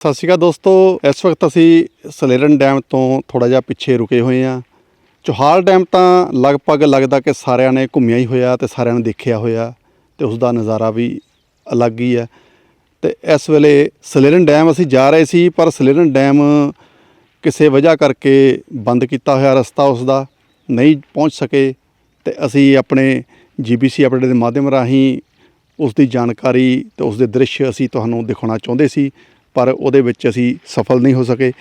ਸਤਿ ਸ਼੍ਰੀ ਅਕਾਲ ਦੋਸਤੋ, ਇਸ ਵਕਤ ਅਸੀਂ ਸਲੇਰਨ ਡੈਮ ਤੋਂ ਥੋੜਾ ਜਿਹਾ ਪਿੱਛੇ ਰੁਕੇ ਹੋਏ ਹਾਂ। ਚੋਹਾਲ ਡੈਮ ਤਾਂ ਲਗਭਗ ਲੱਗਦਾ ਕਿ ਸਾਰਿਆਂ ਨੇ ਘੁੰਮਿਆ ਹੀ ਹੋਇਆ ਤੇ ਸਾਰਿਆਂ ਨੇ ਦੇਖਿਆ ਹੋਇਆ ਤੇ ਉਸ ਦਾ ਨਜ਼ਾਰਾ ਵੀ ਅਲੱਗ ਹੀ ਹੈ। ਤੇ ਇਸ ਵੇਲੇ ਸਲੇਰਨ ਡੈਮ ਅਸੀਂ ਜਾ ਰਹੇ ਸੀ, ਪਰ ਸਲੇਰਨ ਡੈਮ ਕਿਸੇ ਵਜ੍ਹਾ ਕਰਕੇ ਬੰਦ ਕੀਤਾ ਹੋਇਆ ਰਸਤਾ ਉਸ ਦਾ ਨਹੀਂ ਪਹੁੰਚ ਸਕੇ ਤੇ ਅਸੀਂ ਆਪਣੇ ਜੀਬੀਸੀ ਅਪਡੇਟ ਦੇ ਮਾਧਿਅਮ ਰਾਹੀਂ ਉਸ ਦੀ ਜਾਣਕਾਰੀ ਤੇ ਉਸ ਦੇ ਦ੍ਰਿਸ਼ ਅਸੀਂ ਤੁਹਾਨੂੰ ਦਿਖਾਉਣਾ ਚਾਹੁੰਦੇ ਸੀ। ਪਰ ਉਹਦੇ ਵਿੱਚ ਅਸੀਂ ਸਫਲ ਨਹੀਂ ਹੋ ਸਕੇ।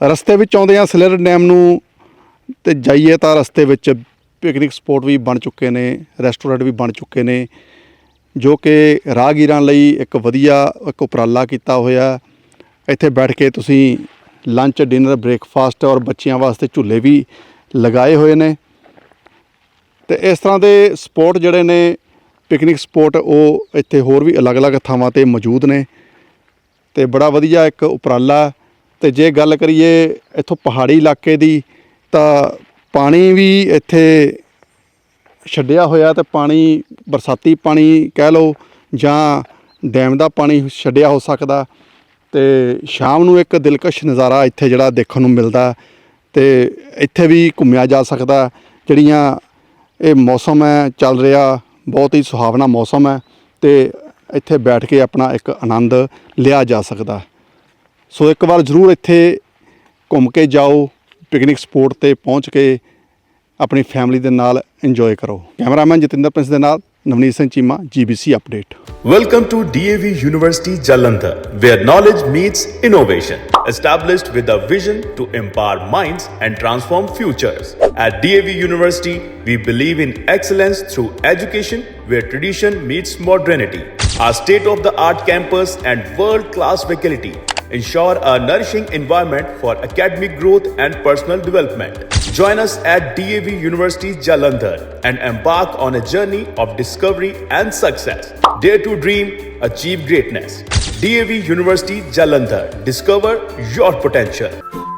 ਰਸਤੇ ਵਿੱਚ ਆਉਂਦੇ ਆ ਸਲੇਰ ਡੈਮ ਨੂੰ ਤੇ ਜਾਈਏ ਤਾਂ ਰਸਤੇ ਵਿੱਚ ਪਿਕਨਿਕ ਸਪੌਟ ਵੀ ਬਣ ਚੁੱਕੇ ਨੇ ਰੈਸਟੋਰੈਂਟ ਵੀ ਬਣ ਚੁੱਕੇ ਨੇ, ਜੋ ਕਿ ਰਾਹਗੀਰਾਂ ਲਈ ਇੱਕ ਵਧੀਆ ਇੱਕ ਉਪਰਾਲਾ ਕੀਤਾ ਹੋਇਆ। ਇੱਥੇ ਬੈਠ ਕੇ ਤੁਸੀਂ ਲੰਚ ਡਿਨਰ ਬ੍ਰੇਕਫਾਸਟ ਔਰ ਬੱਚਿਆਂ ਵਾਸਤੇ ਝੂਲੇ ਵੀ ਲਗਾਏ ਹੋਏ ਨੇ। ਤੇ ਇਸ ਤਰ੍ਹਾਂ ਦੇ ਸਪੋਰਟ ਜਿਹੜੇ ਨੇ ਪਿਕਨਿਕ ਸਪੋਰਟ ਉਹ ਇੱਥੇ ਹੋਰ ਵੀ ਅਲੱਗ-ਅਲੱਗ ਥਾਵਾਂ ਤੇ ਮੌਜੂਦ ਨੇ। ਤੇ ਬੜਾ ਵਧੀਆ ਇੱਕ ਉਪਰਾਲਾ ਤੇ ਜੇ ਗੱਲ ਕਰੀਏ ਇੱਥੋਂ ਪਹਾੜੀ ਇਲਾਕੇ ਦੀ, ਤਾਂ ਪਾਣੀ ਵੀ ਇੱਥੇ ਛੱਡਿਆ ਹੋਇਆ ਤੇ ਪਾਣੀ, ਬਰਸਾਤੀ ਪਾਣੀ ਕਹਿ ਲਓ ਜਾਂ ਡੈਮ ਦਾ ਪਾਣੀ ਛੱਡਿਆ ਹੋ ਸਕਦਾ। ਤੇ ਸ਼ਾਮ ਨੂੰ ਇੱਕ ਦਿਲਕਸ਼ ਨਜ਼ਾਰਾ ਇੱਥੇ ਜਿਹੜਾ ਦੇਖਣ ਨੂੰ ਮਿਲਦਾ ਤੇ ਇੱਥੇ ਵੀ ਘੁੰਮਿਆ ਜਾ ਸਕਦਾ ਜਿਹੜੀਆਂ ਇਹ ਮੌਸਮ ਹੈ, ਚੱਲ ਰਿਹਾ, ਬਹੁਤ ਹੀ ਸੁਹਾਵਣਾ ਮੌਸਮ ਹੈ ਤੇ ਇੱਥੇ ਬੈਠ ਕੇ ਆਪਣਾ ਇੱਕ ਆਨੰਦ ਲਿਆ ਜਾ ਸਕਦਾ ਸੋ ਇੱਕ ਵਾਰ ਜ਼ਰੂਰ ਇੱਥੇ ਘੁੰਮ ਕੇ ਜਾਓ ਪਿਕਨਿਕ ਸਪੋਟ ਤੇ ਪਹੁੰਚ ਕੇ ਆਪਣੀ ਫੈਮਿਲੀ ਦੇ ਨਾਲ ਇੰਜੋਏ ਕਰੋ ਕੈਮਰਾਮੈਨ ਜਤਿੰਦਰ ਪ੍ਰਿੰਸ ਦੇ ਨਾਲ Navneet Singh Cheema GBC update Welcome to DAV University Jalandhar, where knowledge meets innovation. Established with a vision to empower minds and transform futures. At DAV University, we believe in excellence through education where tradition meets modernity. Our state of the art campus and world class faculty ensure a nourishing environment for academic growth and personal development. Join us at DAV University Jalandhar and embark on a journey of discovery and success. Dare to dream, achieve greatness. DAV University Jalandhar. Discover your potential.